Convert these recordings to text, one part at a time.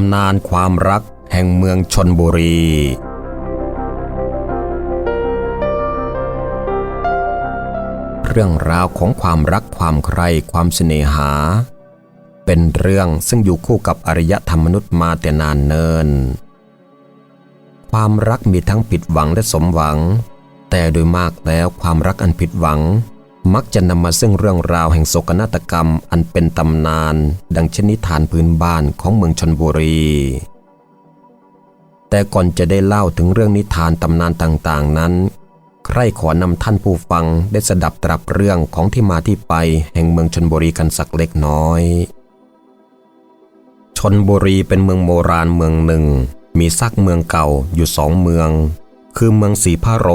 ำนานความรักแห่งเมืองชนบุรี เรื่องราวของความรักความใคร่ความเสน่หา เป็นเรื่องซึ่งอยู่คู่กับอารยธรรมมนุษย์มาแต่นานเนิน ความรักมีทั้งผิดหวังและสมหวัง แต่โดยมากแล้วความรักอันผิดหวัง มักจะนำมาซึ่งเรื่องราวแห่งโศกนาฏกรรมอันเป็นตำนาน ดังชนิทานพื้นบ้านของเมืองชนบุรี แต่ก่อนจะได้เล่าถึงเรื่องนิทานตำนานต่างๆนั้น ใครขอนำท่านผู้ฟังได้สดับตรับเรื่องของที่มาที่ไปแห่งเมืองชนบุรีกันสักเล็กน้อย ชนบุรีเป็นเมืองโบราณเมืองหนึ่ง มีซากเมืองเก่าอยู่สองเมือง คือเมืองศรีพระโร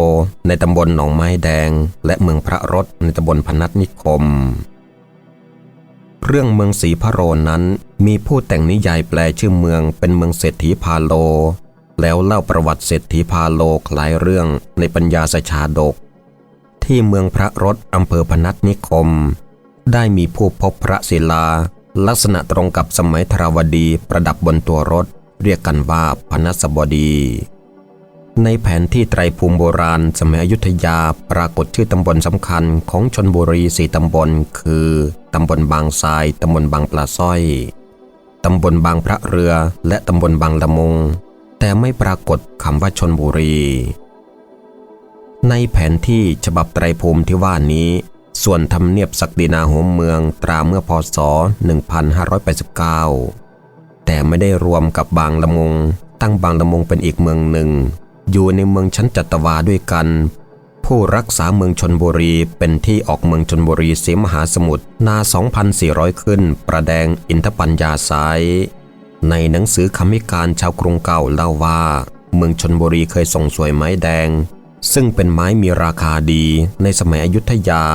ในตำบลหนองไม้แดง และเมืองพระรถในตำบลพนัสนิคม เรื่องเมืองศรีพระโรนั้นมีผู้แต่งนิยายแปลชื่อเมืองเป็นเมืองเศรษฐีพาโล แล้วเล่าประวัติเศรษฐีพาโลหลายเรื่องในปัญญาสชาดก ที่เมืองพระรถอำเภอพนัสนิคม ได้มีผู้พบพระศิลา ลักษณะตรงกับสมัยธราวดีประดับบนตัวรถ เรียกกันว่าพนัสบดี ในแผนที่ไตรภูมิโบราณ สมัยอยุธยาปรากฏชื่อตำบลสำคัญของชนบุรีสี่ตำบล คือตำบลบางทรายตำบลบางปลาสร้อยตำบลบางพระเรือ และตำบลบางละมุง แต่ไม่ปรากฏคำว่าชนบุรี ในแผนที่ฉบับไตรภูมิที่ว่านี้ ส่วนทำเนียบศักดินาหัวเมืองตราเมื่อพศ 1589 แต่ไม่ได้รวมกับบางละมุง ตั้งบางละมุงเป็นอีกเมืองหนึ่ง อยู่ในเมืองชั้นจัตวาด้วยกัน ผู้รักษาเมืองชนบุรีเป็นที่ออกเมืองชนบุรีเสียมหาสมุทรนา 2,400 ขึ้น ประแดงอินทปัญญาสาย ในหนังสือคำพิการชาวกรุงเก่าเล่าว่า เมืองชนบุรีเคยส่งสวยไม้แดง ซึ่งเป็นไม้มีราคาดีในสมัยอยุธยา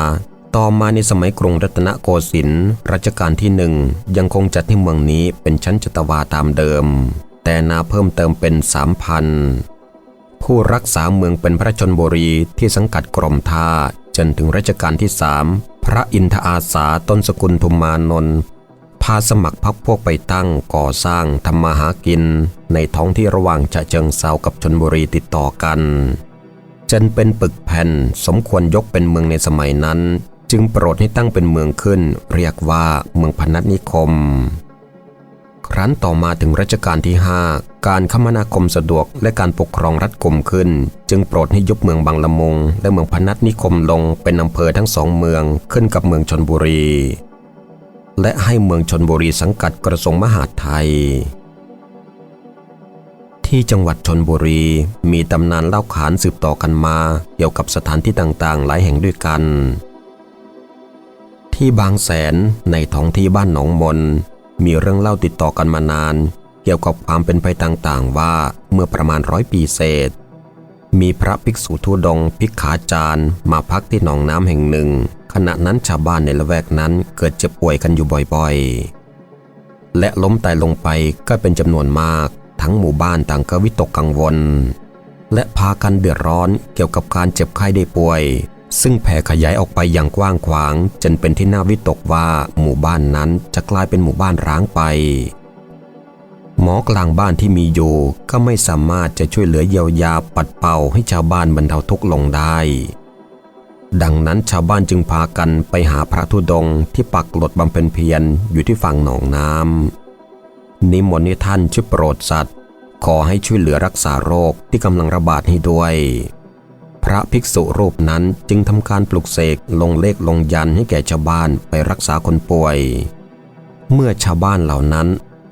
ต่อมาในสมัยกรุงรัตนโกสินทร์รัชกาลที่หนึ่งยังคงจัดให้เมืองนี้เป็นชั้นจัตวาตามเดิม แต่นาเพิ่มเติมเป็นสามพัน ผู้รักษาเมืองเป็นพระชนบุรีที่สังกัดกรมท่าจนถึงรัชกาลที่สามพระอินทอาสาต้นสกุลทุมมานนท์พาสมัครพักพวกไปตั้งก่อสร้างทำมาหากิน ในท้องที่ระหว่างฉะเชิงเซากับชนบุรีติดต่อกัน จนเป็นปึกแผ่นสมควรยกเป็นเมืองในสมัยนั้น จึงโปรดให้ตั้งเป็นเมืองขึ้น เรียกว่าเมืองพนัสนิคม ครั้นต่อมาถึงรัชกาลที่5 การคมนาคมสะดวกและการปกครองรัฐกลมขึ้น จึงโปรดให้ยุบเมืองบางละมุง และเมืองพนัสนิคมลงเป็นอำเภอทั้งสองเมืองขึ้นกับเมืองชนบุรี และให้เมืองชนบุรีสังกัดกระทรวงมหาดไทย ที่จังหวัดชนบุรีมีตำนานเล่าขานสืบต่อกันมา เกี่ยวกับสถานที่ต่างๆ หลายแห่งด้วยกัน ที่บางแสนในท้องที่บ้านหนองมนมีเรื่องเล่าติดต่อกันมานาน เกี่ยวกับความเป็นไปต่างๆ ว่าเมื่อประมาณร้อยปีเศษ มีพระภิกษุทุดงภิกขาจารย์มาพักที่หนองน้ำแห่งหนึ่ง ขณะนั้นชาวบ้านในละแวกนั้นเกิดเจ็บป่วยกันอยู่บ่อยๆ และล้มตายลงไปก็เป็นจำนวนมาก ทั้งหมู่บ้านต่างก็วิตกกังวล และพากันเดือดร้อนเกี่ยวกับการเจ็บไข้ได้ป่วยซึ่งแผ่ขยายออกไปอย่างกว้างขวาง จนเป็นที่น่าวิตกว่าหมู่บ้านนั้นจะกลายเป็นหมู่บ้านร้างไป หมอกลางบ้านที่มีอยู่ ก็ไม่สามารถจะช่วยเหลือเยียวยาปัดเป่าให้ชาวบ้านบรรเทาทุกข์ลงได้ ดังนั้นชาวบ้านจึงพากันไปหาพระธุดงค์ที่ปักหลดบำเพ็ญเพียรอยู่ที่ฝั่งหนองน้ำนิมนต์ให้ท่านช่วยโปรดสัตว์ ขอให้ช่วยเหลือรักษาโรคที่กำลังระบาดให้ด้วย พระภิกษุรูปนั้นจึงทำการปลุกเสกลงเลขลงยันให้แก่ชาวบ้านไปรักษาคนป่วยเมื่อชาวบ้านเหล่านั้น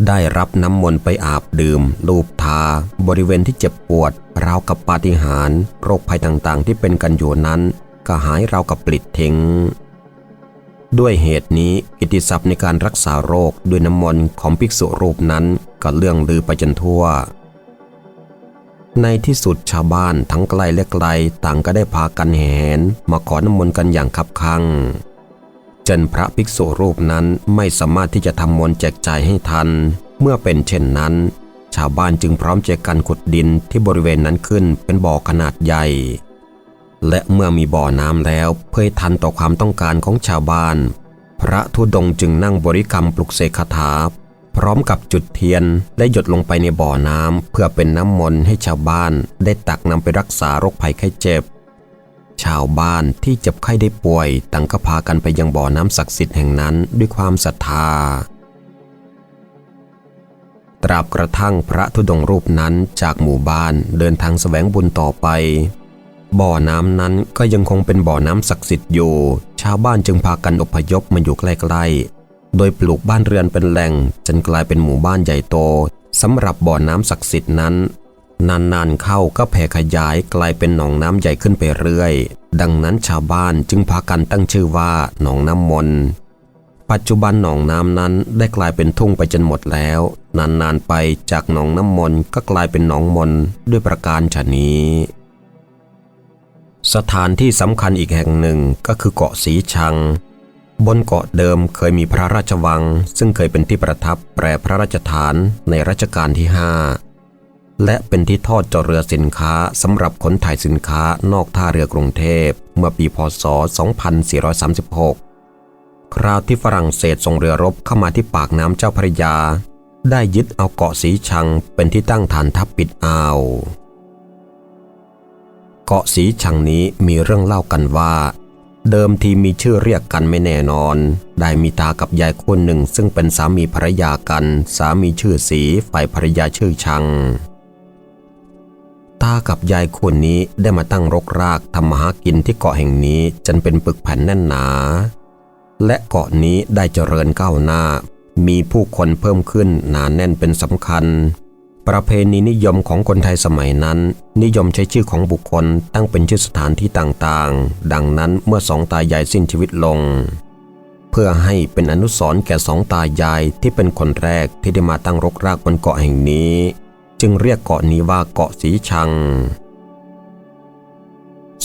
ได้รับน้ำมนต์ไปอาบดื่ม ลูบทา บริเวณที่เจ็บปวด ราวกับปาฏิหาริย์โรคภัยต่างๆ ที่เป็นกันอยู่นั้น ก็หายราวกับปลิดทิ้ง ด้วยเหตุนี้กิตติศัพท์ในการรักษาโรคด้วยน้ำมนต์ของภิกษุรูปนั้นก็เลื่องลือไปจนทั่ว ในที่สุดชาวบ้านทั้งไกลและไกลต่างก็ได้พากันแหนมาขอน้ำมนต์กันอย่างคับคั่ง จนพระภิกษุรูปนั้นไม่สามารถที่จะทำมนต์แจกจ่ายให้ทัน เมื่อเป็นเช่นนั้น ชาวบ้านจึงพร้อมใจกันขุดดินที่บริเวณนั้นขึ้นเป็นบ่อขนาดใหญ่ และเมื่อมีบ่อน้ำแล้วเพื่อให้ทันต่อความต้องการของชาวบ้าน พระธุดงจึงนั่งบริกรรมปลุกเสกคาถา พร้อมกับจุดเทียนและหยดลงไปในบ่อน้ำเพื่อเป็นน้ำมนต์ให้ชาวบ้านได้ตักนำไปรักษาโรคภัยไข้เจ็บ ชาวบ้านที่เจ็บไข้ได้ป่วย ต่างก็พากันไปยังบ่อน้ำศักดิ์สิทธิ์แห่งนั้นด้วยความศรัทธา ตราบกระทั่งพระธุดงค์รูปนั้นจากหมู่บ้านเดินทางแสวงบุญต่อไป บ่อน้ำนั้นก็ยังคงเป็นบ่อน้ำศักดิ์สิทธิ์อยู่ ชาวบ้านจึงพากันอพยพมาอยู่ใกล้ๆ โดยปลูกบ้านเรือนเป็นแหล่งจนกลายเป็นหมู่บ้านใหญ่โตสำหรับบ่อน้ำศักดิ์สิทธิ์นั้น นานๆเข้าก็แผ่ขยายกลายเป็นหนองน้ำใหญ่ขึ้นไปเรื่อย ดังนั้นชาวบ้านจึงพากันตั้งชื่อว่าหนองน้ำมน ปัจจุบันหนองน้ำนั้นได้กลายเป็นทุ่งไปจนหมดแล้ว นานๆไปจากหนองน้ำมนก็กลายเป็นหนองมนด้วยประการฉนี้ สถานที่สำคัญอีกแห่งหนึ่งก็คือเกาะสีชัง บนเกาะเดิมเคยมีพระราชวัง ซึ่งเคยเป็นที่ประทับแปรพระราชฐานในรัชกาลที่5 และเป็นที่ทอดจอดเรือสินค้าสำหรับขนถ่ายสินค้านอกท่าเรือกรุงเทพ เมื่อปีพศ 2436 คราวที่ฝรั่งเศสส่งเรือรบเข้ามาที่ปากน้ำเจ้าพระยา ได้ยึดเอาเกาะสีชังเป็นที่ตั้งฐานทัพปิดอ่าว เกาะสีชังนี้มีเรื่องเล่ากันว่า เดิมทีมีชื่อเรียกกันไม่แน่นอน ได้มีตากับยายคนหนึ่งซึ่งเป็นสามีภรรยากัน สามีชื่อสีฝ่ายภรรยาชื่อชัง ตากับยายคนนี้ได้มาตั้งรกรากทำมาหากินที่เกาะแห่งนี้จนเป็นปึกแผ่นแน่นหนา และเกาะนี้ได้เจริญก้าวหน้า มีผู้คนเพิ่มขึ้นหนาแน่นเป็นสำคัญ ประเพณีนิยมของคนไทยสมัยนั้น นิยมใช้ชื่อของบุคคลตั้งเป็นชื่อสถานที่ต่างๆ ดังนั้นเมื่อสองตายายสิ้นชีวิตลง เพื่อให้เป็นอนุสรณ์แก่สองตายายที่เป็นคนแรกที่ได้มาตั้งรกรากบนเกาะแห่งนี้ จึงเรียกเกาะนี้ว่าเกาะสีชัง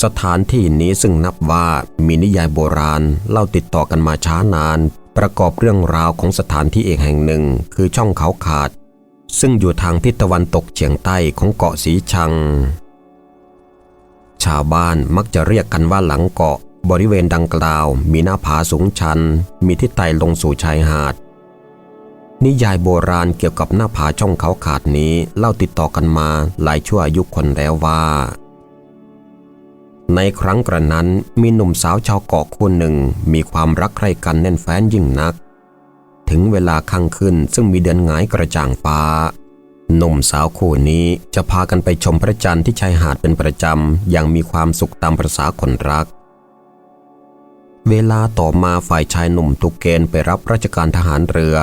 สถานที่นี้ซึ่งนับว่ามีนิยายโบราณเล่าติดต่อกันมาช้านาน ประกอบเรื่องราวของสถานที่เอกแห่งหนึ่งคือช่องเขาขาด ซึ่งอยู่ทางทิศตะวันตกเฉียงใต้ของเกาะสีชัง ชาวบ้านมักจะเรียกกันว่าหลังเกาะบริเวณดังกล่าว มีหน้าผาสูงชัน มีที่ไต่ลงสู่ชายหาด นิยายโบราณเกี่ยวกับหน้าผาช่องเขาขาดนี้เล่าติดต่อกันมาหลายชั่วอายุคนแล้วว่า ในครั้งกระนั้นมีหนุ่มสาวชาวเกาะคู่หนึ่งมีความรักใคร่กันแน่นแฟ้นยิ่งนัก ถึงเวลาค่ำขึ้นซึ่งมีเดือนหงายกระจ่างฟ้า หนุ่มสาวคู่นี้จะพากันไปชมพระจันทร์ที่ชายหาดเป็นประจำอย่างมีความสุขตามประษาคนรักเวลาต่อมาฝ่ายชายหนุ่มถูกเกณฑ์ไปรับราชการทหารเรือ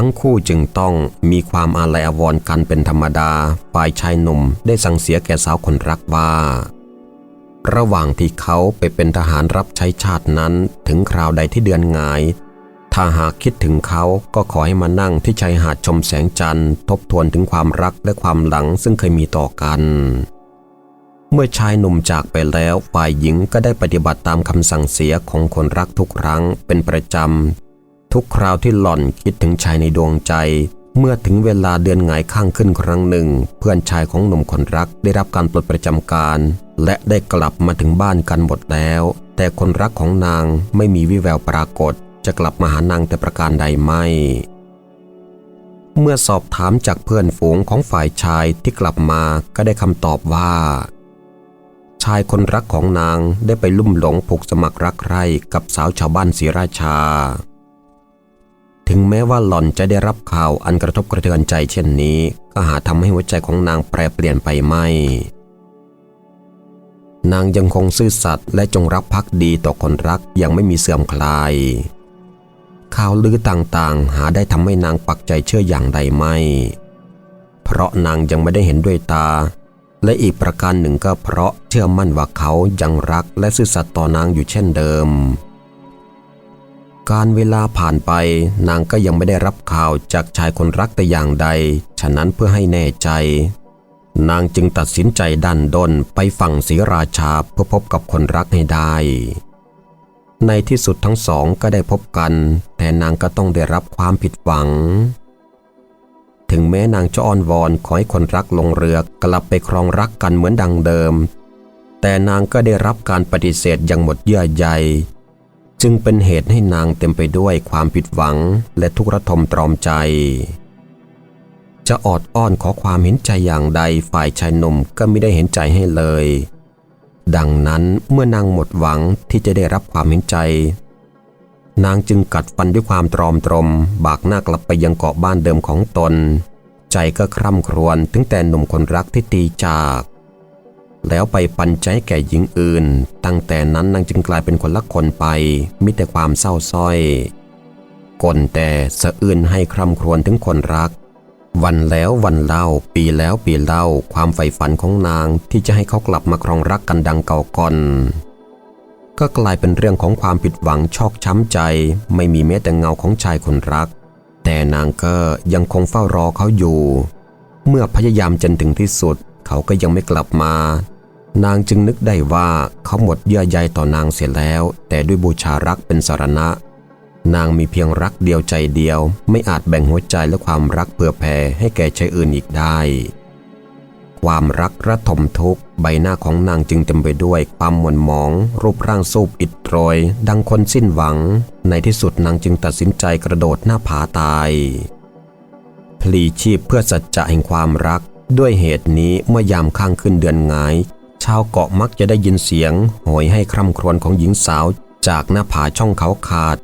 ทั้งคู่จึงต้องมีความอาลัยอาวรณ์กันเป็นธรรมดา ฝ่ายชายหนุ่มได้สั่งเสียแก่สาวคนรักว่า ระหว่างที่เขาไปเป็นทหารรับใช้ชาตินั้นถึงคราวใดที่เดือนงาย ถ้าหากคิดถึงเขาก็ขอให้มานั่งที่ชายหาดชมแสงจันทร์ทบทวนถึงความรักและความหลังซึ่งเคยมีต่อกันเมื่อชายหนุ่มจากไปแล้วฝ่ายหญิงก็ได้ปฏิบัติตามคำสั่งเสียของคนรักทุกครั้งเป็นประจำ ทุกคราวที่หล่อนคิดถึงชายในดวงใจ เมื่อถึงเวลาเดือนหงายข้างขึ้นครั้งหนึ่ง เพื่อนชายของหนุ่มคนรักได้รับการปลดประจำการ และได้กลับมาถึงบ้านกันหมดแล้ว แต่คนรักของนางไม่มีวิแววปรากฏ จะกลับมาหานางแต่ประการใดไม่เมื่อสอบถามจากเพื่อนฝูงของฝ่ายชายที่กลับมาก็ได้คำตอบว่า ชายคนรักของนางได้ไปลุ่มหลงผูกสมัครรักใคร่กับสาวชาวบ้านศรีราชา ถึงแม้ว่าหล่อนจะได้รับข่าวอันกระทบกระเทือนใจเช่นนี้ ก็หาทำให้หัวใจของนางแปรเปลี่ยนไปไม่ นางยังคงซื่อสัตย์และจงรักภักดีต่อคนรักยังไม่มีเสื่อมคลาย ข่าวลือต่างๆ หาได้ทำให้นางปักใจเชื่ออย่างใดไม่ เพราะนางยังไม่ได้เห็นด้วยตา และอีกประการหนึ่งก็เพราะเชื่อมั่นว่าเขายังรักและซื่อสัตย์ต่อนางอยู่เช่นเดิม การเวลาผ่านไปนางก็ยังไม่ได้รับข่าวจากชายคนรักแต่อย่างใด ฉะนั้นเพื่อให้แน่ใจ นางจึงตัดสินใจดันด้นไปฝั่งศรีราชาเพื่อพบกับคนรักให้ได้ ในที่สุดทั้งสองก็ได้พบกัน แต่นางก็ต้องได้รับความผิดหวัง ถึงแม้นางจะอ้อนวอนขอให้คนรักลงเรือกลับไปครองรักกันเหมือนดังเดิม แต่นางก็ได้รับการปฏิเสธอย่างหมดเยื่อใย จึงเป็นเหตุให้นางเต็มไปด้วยความผิดหวังและทุกข์ระทมตรอมใจ จะออดอ้อนขอความเห็นใจอย่างใดฝ่ายชายหนุ่มก็ไม่ได้เห็นใจให้เลย ดังนั้นเมื่อนางหมดหวังที่จะได้รับความเห็นใจ นางจึงกัดฟันด้วยความตรอมตรม บากหน้ากลับไปยังเกาะบ้านเดิมของตน ใจก็คร่ำครวญถึงแต่หนุ่มคนรักที่ตีจาก แล้วไปปันใจแก่หญิงอื่น ตั้งแต่นั้นนางจึงกลายเป็นคนละคนไปมิแต่ความเศร้าส้อยกลแต่สะอื้นให้คร่ำครวญถึงคนรัก วันแล้ววันเล่า ปีแล้วปีเล่า ความใฝ่ฝันของนางที่จะให้เขากลับมาครองรักกันดังเก่าก่อนก็กลายเป็นเรื่องของความผิดหวังชอกช้ำใจ ไม่มีแม้แต่เงาของชายคนรัก แต่นางก็ยังคงเฝ้ารอเขาอยู่ เมื่อพยายามจนถึงที่สุด เขาก็ยังไม่กลับมา นางจึงนึกได้ว่าเขาหมดเยื่อใยต่อนางเสียแล้ว แต่ด้วยบูชารักเป็นสารณะ นางมีเพียงรักเดียวใจเดียว ไม่อาจแบ่งหัวใจและความรักเผื่อแผ่ให้แก่ชายอื่นอีกได้ ความรักระทมทุกข์ใบหน้าของนางจึงเต็มไปด้วยความหม่นหมอง รูปร่างสูบอิดโรย ดังคนสิ้นหวัง ในที่สุดนางจึงตัดสินใจกระโดดหน้าผาตายพลีชีพเพื่อสัจจะแห่งความรักด้วยเหตุนี้เมื่อยามข้างขึ้นเดือนงาย ชาวเกาะมักจะได้ยินเสียงโหยให้คร่ำครวญของหญิงสาวจากหน้าผาช่องเขาขาด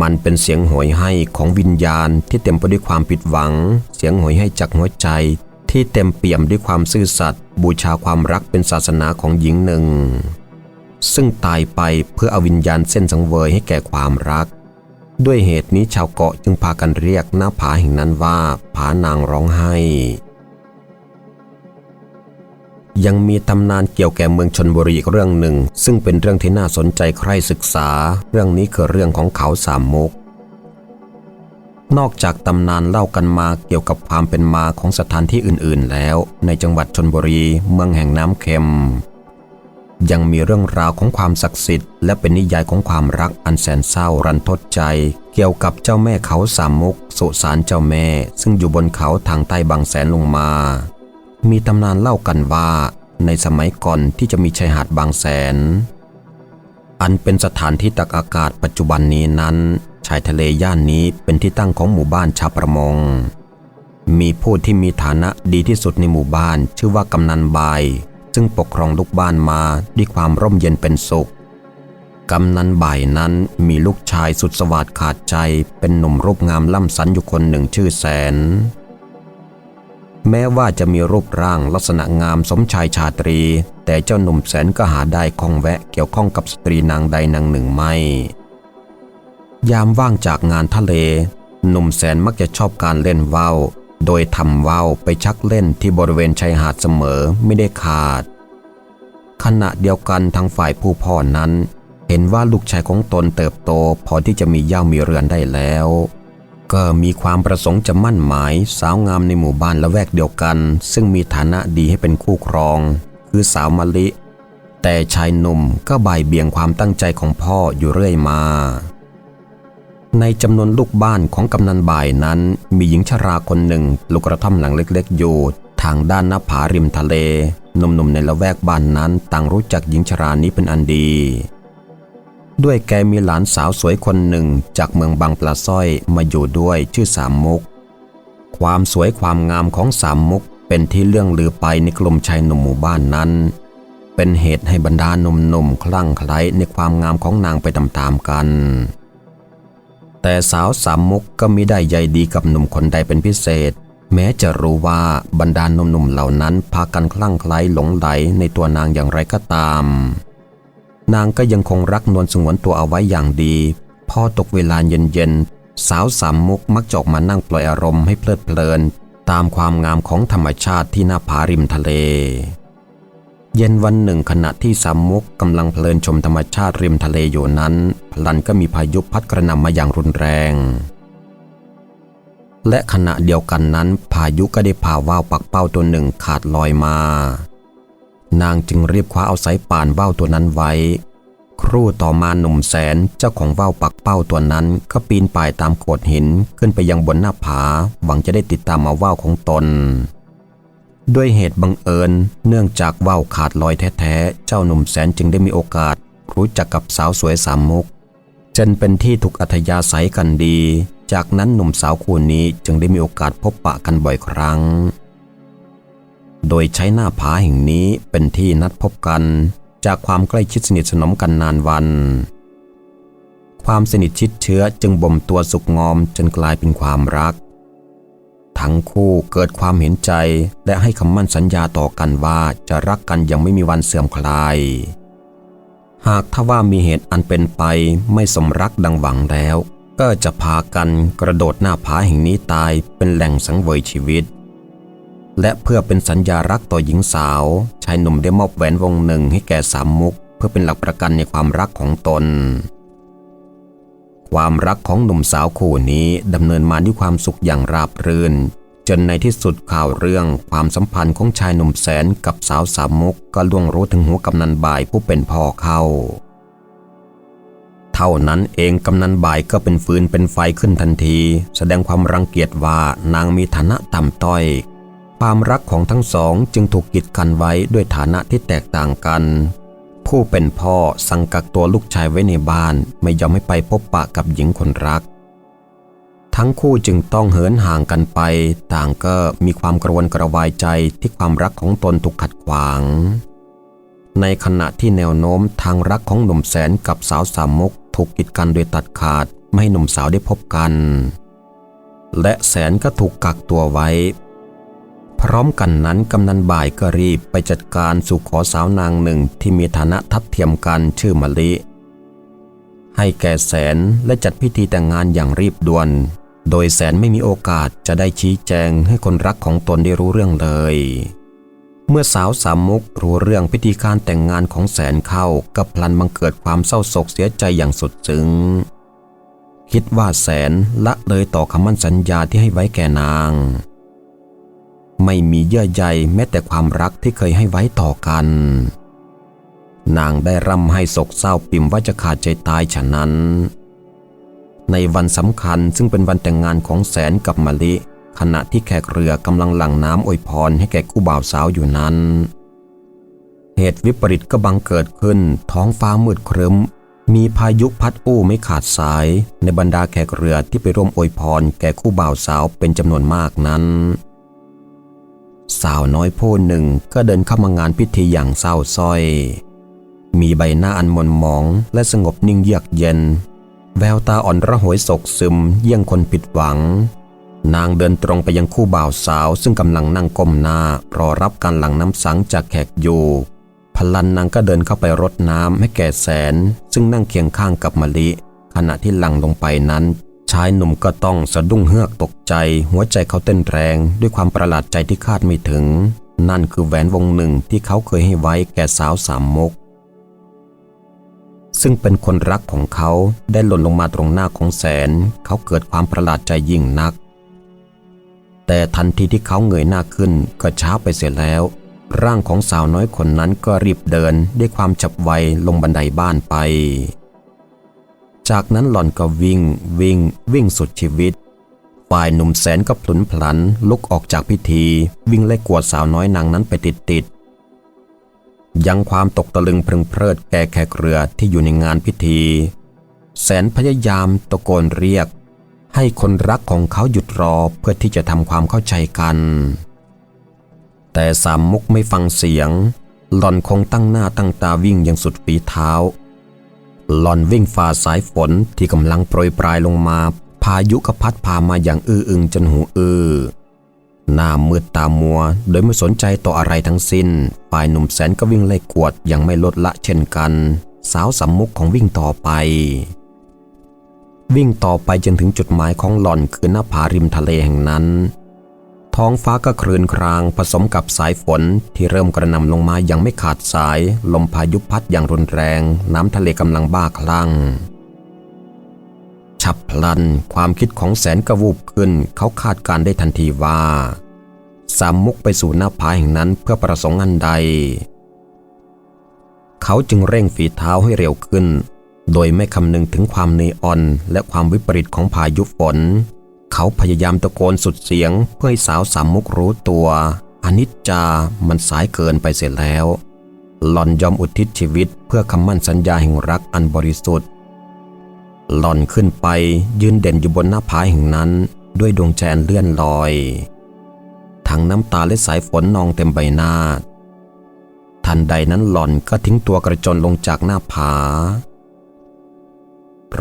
มันเป็นเสียงโหยให้ของวิญญาณที่เต็มไปด้วยความผิดหวัง เสียงโหยให้จากหัวใจ ที่เต็มเปี่ยมด้วยความซื่อสัตย์บูชาความรักเป็นศาสนาของหญิงหนึ่ง ซึ่งตายไปเพื่อเอาวิญญาณเส้นสังเวยให้แก่ความรัก ด้วยเหตุนี้ชาวเกาะจึงพากันเรียกหน้าผาแห่งนั้นว่าผานางร้องไห้ ยังมีตำนานเกี่ยวแก่เมืองชนบุรีอีกเรื่องหนึ่ง ซึ่งเป็นเรื่องที่น่าสนใจใครศึกษา เรื่องนี้คือเรื่องของเขาสามมุก นอกจากตำนานเล่ากันมาเกี่ยวกับความเป็นมาของสถานที่อื่นๆ แล้ว ในจังหวัดชนบุรี เมืองแห่งน้ำเค็ม ยังมีเรื่องราวของความศักดิ์สิทธิ์และเป็นนิยายของความรักอันแสนเศร้ารันทดใจ เกี่ยวกับเจ้าแม่เขาสามมุกสุสานเจ้าแม่ ซึ่งอยู่บนเขาทางใต้บางแสนลงมา มีตำนานเล่ากันว่าในสมัยก่อนที่จะมีชายหาดบางแสน อันเป็นสถานที่ตักอากาศปัจจุบันนี้นั้น ชายทะเลย่านนี้เป็นที่ตั้งของหมู่บ้านชาวประมง มีผู้ที่มีฐานะดีที่สุดในหมู่บ้านชื่อว่ากำนันบาย ซึ่งปกครองลูกบ้านมาด้วยความร่มเย็นเป็นสุขกำนันบ่ายนั้นมีลูกชายสุดสวัสดขาดใจเป็นหนุ่มรูปงามล่ำสันอยู่คนหนึ่งชื่อแสน แม้ว่าจะมีรูปร่างลักษณะงามสมชายชาตรี แต่เจ้าหนุ่มแสนก็หาได้ข้องแวะเกี่ยวข้องกับสตรีนางใดนางหนึ่งไม่ ยามว่างจากงานทะเล หนุ่มแสนมักจะชอบการเล่นว่าวโดยทำว่าวไปชักเล่นที่บริเวณชายหาดเสมอไม่ได้ขาด ขณะเดียวกันทางฝ่ายผู้พ่อนั้น เห็นว่าลูกชายของตนเติบโตพอที่จะมีเย่ามีเรือนได้แล้ว ก็มีความประสงค์จะมั่นหมาย สาวงามในหมู่บ้านละแวกเดียวกัน ซึ่งมีฐานะดีให้เป็นคู่ครอง คือสาวมะลิ แต่ชายหนุ่มก็บ่ายเบี่ยงความตั้งใจของพ่ออยู่เรื่อยมา ในจำนวนลูกบ้านของกำนันบ่ายนั้น มีหญิงชราคนหนึ่งลูกกระท่อมหลังเล็กๆอยู่ทางด้านหน้าผาริมทะเลหนุ่มๆในละแวกบ้านนั้น ต่างรู้จักหญิงชรานี้เป็นอันดี ด้วยแกมีหลานสาวสวยคนหนึ่งจากเมืองบางปลาสร้อยมาอยู่ด้วยชื่อสามมุก ความสวยความงามของสามมุกเป็นที่เรื่องลือไปในกลุ่มชายหนุ่มหมู่บ้านนั้น เป็นเหตุให้บรรดาหนุ่มๆคลั่งไคล้ในความงามของนางไปตามๆกัน แต่สาวสามมุกก็มิได้ใยดีกับหนุ่มคนใดเป็นพิเศษ แม้จะรู้ว่าบรรดาหนุ่มๆเหล่านั้นพากันคลั่งไคล้หลงไหลในตัวนางอย่างไรก็ตาม นางก็ยังคงรักนวลสงวนตัวเอาไว้อย่างดี พอตกเวลาเย็นๆ สาวสามมุกมักจอกมานั่งปล่อยอารมณ์ให้เพลิดเพลิน ตามความงามของธรรมชาติที่หน้าผาริมทะเล เย็นวันหนึ่งขณะที่สามมุกกำลังเพลินชมธรรมชาติริมทะเลอยู่นั้น พลันก็มีพายุพัดกระหน่ำมาอย่างรุนแรง และขณะเดียวกันนั้น พายุก็ได้พาว่าวปักเป้าตัวหนึ่งขาดลอยมา นางจึงรีบคว้าเอาสายป่านว่าวตัวนั้นไว้ ครู่ต่อมาหนุ่มแสนเจ้าของว่าวปักเป้าตัวนั้น ก็ปีนป่ายตามโขดหินขึ้นไปยังบนหน้าผา หวังจะได้ติดตามมาว่าวของตน ด้วยเหตุบังเอิญ เนื่องจากว่าวขาดลอยแท้ๆ เจ้าหนุ่มแสนจึงได้มีโอกาส รู้จักกับสาวสวยสามมุกจนเป็นที่ถูกอัธยาศัยกันดี จากนั้นหนุ่มสาวคู่นี้จึงได้มีโอกาสพบปะกันบ่อยครั้ง โดยใช้หน้าผาแห่งนี้เป็นที่นัดพบกัน จากความใกล้ชิดสนิทสนมกันนานวัน ความสนิทชิดเชื้อจึงบ่มตัวสุกงอมจนกลายเป็นความรัก ทั้งคู่เกิดความเห็นใจและให้คำมั่นสัญญาต่อกันว่าจะรักกันอยังไม่มีวันเสื่อมคลาย หากถ้าว่ามีเหตุอันเป็นไปไม่สมรักดังหวังแล้ว ก็จะพากันกระโดดหน้าผาแห่งนี้ตายเป็นแหล่งสังเวยชีวิต และเพื่อเป็นสัญญารักต่อหญิงสาว ชายหนุ่มได้มอบแหวนวงหนึ่งให้แก่สามมุก เพื่อเป็นหลักประกันในความรักของตน ความรักของหนุ่มสาวคู่นี้ดำเนินมาด้วยความสุขอย่างราบรื่น จนในที่สุดข่าวเรื่องความสัมพันธ์ของชายหนุ่มแสนกับสาวสามมุกก็ล่วงรู้ถึงหัวกำนันบ่ายผู้เป็นพ่อเข้าเท่านั้นเองกำนันบ่ายก็เป็นฟืนเป็นไฟขึ้นทันที แสดงความรังเกียจว่านางมีฐานะต่ำต้อย ความรักของทั้งสองจึงถูกกีดกันไว้ด้วยฐานะที่แตกต่างกัน ผู้เป็นพ่อสั่งกักตัวลูกชายไว้ในบ้านไม่ยอมให้ไปพบปะกับหญิงคนรัก ทั้งคู่จึงต้องเหินห่างกันไป ต่างก็มีความกระวนกระวายใจที่ความรักของตนถูกขัดขวาง ในขณะที่แนวโน้มทางรักของหนุ่มแสนกับสาวสามมุกถูกกีดกันโดยตัดขาดไม่ให้หนุ่มสาวได้พบกัน และแสนก็ถูกกักตัวไว้ พร้อมกันนั้นกำนันบ่ายก็รีบไปจัดการสู่ขอสาวนางหนึ่งที่มีฐานะทัดเทียมกันชื่อมะลิ ให้แก่แสนและจัดพิธีแต่งงานอย่างรีบด่วน โดยแสนไม่มีโอกาสจะได้ชี้แจงให้คนรักของตนได้รู้เรื่องเลย เมื่อสาวสามมุกรู้เรื่องพิธีการแต่งงานของแสนเข้าก็พลันบังเกิดความเศร้าโศกเสียใจอย่างสุดซึ้งคิดว่าแสนละเลยต่อคำมั่นสัญญาที่ให้ไว้แก่นาง ไม่มีเยื่อใยแม้แต่ความรักที่เคยให้ไว้ต่อกัน นางได้ร่ำให้โศกเศร้าปิ่มว่าจะขาดใจตายฉะนั้น ในวันสำคัญซึ่งเป็นวันแต่งงานของแสนกับมะลิ ขณะที่แขกเรือกำลังหลั่งน้ำอวยพรให้แก่คู่บ่าวสาวอยู่นั้น เหตุวิปริตก็บังเกิดขึ้น ท้องฟ้ามืดครึ้ม มีพายุพัดอู้ไม่ขาดสาย ในบรรดาแขกเรือที่ไปร่วมอวยพรแก่คู่บ่าวสาวเป็นจำนวนมากนั้น สาวน้อยผู้หนึ่งก็เดินเข้ามางานพิธีอย่างเศร้าส้อย มีใบหน้าอันหมนหมองและสงบนิ่งเยือกเย็น แววตาอ่อนระหวยโศกซึมเยี่ยงคนผิดหวัง นางเดินตรงไปยังคู่บ่าวสาวซึ่งกำลังนั่งก้มหน้ารอรับการหลั่งน้ำสังจากแขกอยู่พลันนางก็เดินเข้าไปรดน้ำให้แก่แสน ซึ่งนั่งเคียงข้างกับมะลิ ขณะที่หลั่งลงไปนั้น ชายหนุ่มก็ต้องสะดุ้งเฮือกตกใจ หัวใจเขาเต้นแรงด้วยความประหลาดใจที่คาดไม่ถึง นั่นคือแหวนวงหนึ่งที่เขาเคยให้ไว้แก่สาวสามมุกซึ่งเป็นคนรักของเขาได้หล่นลงมาตรงหน้าของแสน เขาเกิดความประหลาดใจยิ่งนัก แต่ทันทีที่เขาเงยหน้าขึ้นก็ช้าไปเสียแล้ว ร่างของสาวน้อยคนนั้นก็รีบเดินด้วยความฉับไวลงบันไดบ้านไป จากนั้นหล่อนก็วิ่งวิ่ง วิ่งสุดชีวิต ฝ่ายหนุ่มแสนก็พลุนพลัน ลุกออกจากพิธี วิ่งไล่กวดสาวน้อยนางนั้นไปติดติดยังความตกตะลึงเพลิงเพลิดแก่แขกเรือที่อยู่ในงานพิธี แสนพยายามตะโกนเรียก ให้คนรักของเขาหยุดรอเพื่อที่จะทำความเข้าใจกัน แต่สามมุกไม่ฟังเสียง หล่อนคงตั้งหน้าตั้งตาวิ่งอย่างสุดฝีเท้า หล่อนวิ่งฝ่าสายฝนที่กำลังโปรยปลายลงมา พายุก็พัดพามาอย่างอื้ออึงจนหูอื้อหน้ามืดตามัว โดยไม่สนใจต่ออะไรทั้งสิ้น ฝ่ายหนุ่มแสนก็วิ่งไล่กวดอย่างไม่ลดละเช่นกัน สาวสำมุกของวิ่งต่อไป วิ่งต่อไปจนถึงจุดหมายของหล่อนคือหน้าผาริมทะเลแห่งนั้น ท้องฟ้าก็ครืนครางผสมกับสายฝนที่เริ่มกระหน่ำลงมาอย่างไม่ขาดสาย ลมพายุพัดอย่างรุนแรง น้ำทะเลกำลังบ้าคลั่ง ฉับพลัน ความคิดของแสนกระวูบขึ้น เขาคาดการได้ทันทีว่า สามมุกไปสู่หน้าผาแห่งนั้นเพื่อประสงค์อันใด เขาจึงเร่งฝีเท้าให้เร็วขึ้น โดยไม่คำนึงถึงความเนออนและความวิปริตของพายุฝน เขาพยายามตะโกนสุดเสียง เพื่อให้สาวสามมุกรู้ตัว อนิจจามันสายเกินไปเสียแล้ว หล่อนยอมอุทิศชีวิตเพื่อคำมั่นสัญญาแห่งรักอันบริสุทธิ์ หล่อนขึ้นไปยืนเด่นอยู่บนหน้าผาแห่งนั้น ด้วยดวงแจนเลื่อนลอย ทั้งน้ำตาและสายฝนนองเต็มใบหน้า ทันใดนั้นหล่อนก็ทิ้งตัวกระโจนลงจากหน้าผา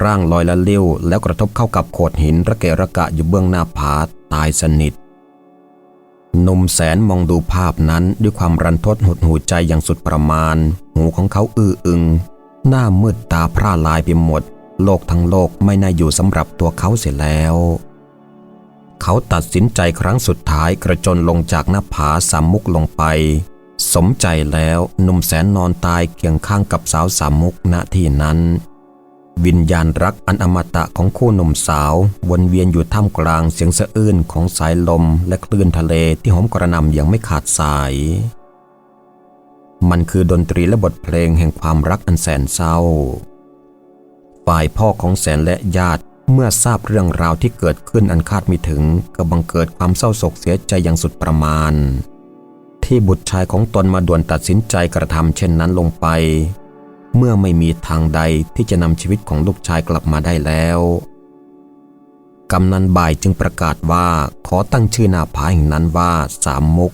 ร่างลอยละเลี้ยวแล้วกระทบเข้ากับโขดหินระเกะระกะอยู่เบื้องหน้าผาตายสนิทหนุ่มแสนมองดูภาพนั้นด้วยความรันทดหดหูใจอย่างสุดประมาณ หูของเขาอื้ออึง หน้ามืดตาพร่าลายไปหมด โลกทั้งโลกไม่น่าอยู่สำหรับตัวเขาเสียแล้ว เขาตัดสินใจครั้งสุดท้ายกระโจนลงจากหน้าผาสามมุกลงไป สมใจแล้วหนุ่มแสนนอนตายเคียงข้างกับสาวสามมุกณที่นั้น วิญญาณรักอันอมตะของคู่หนุ่มสาว วนเวียนอยู่ท่ามกลางเสียงสะอื้นของสายลมและคลื่นทะเลที่หอมกระหน่ำอย่างไม่ขาดสาย มันคือดนตรีและบทเพลงแห่งความรักอันแสนเศร้า ฝ่ายพ่อของแสนและญาติเมื่อทราบเรื่องราวที่เกิดขึ้นอันคาดไม่ถึงก็บังเกิดความเศร้าโศกเสียใจอย่างสุดประมาณ ที่บุตรชายของตนมาด่วนตัดสินใจกระทำเช่นนั้นลงไป เมื่อไม่มีทางใดที่จะนำชีวิตของลูกชายกลับมาได้แล้ว กำนันบ่ายจึงประกาศว่าขอตั้งชื่อนาผาแห่งนั้นว่าสามมุก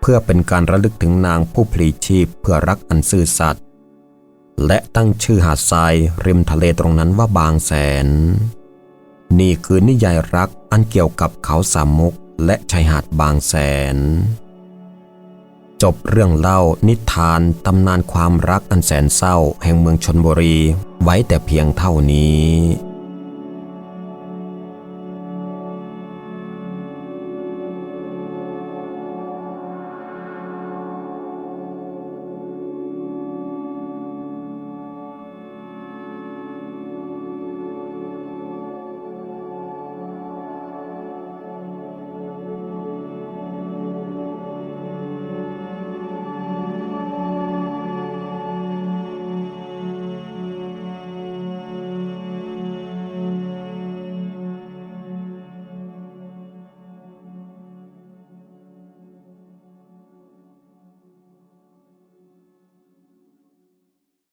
เพื่อเป็นการระลึกถึงนางผู้พลีชีพเพื่อรักอันซื่อสัตย์และตั้งชื่อหาดทรายริมทะเลตรงนั้นว่าบางแสน นี่คือนิยายรักอันเกี่ยวกับเขาสามมุกและชายหาดบางแสน จบเรื่องเล่านิทานตำนานความรักอันแสนเศร้าแห่งเมืองชนบุรีไว้แต่เพียงเท่านี้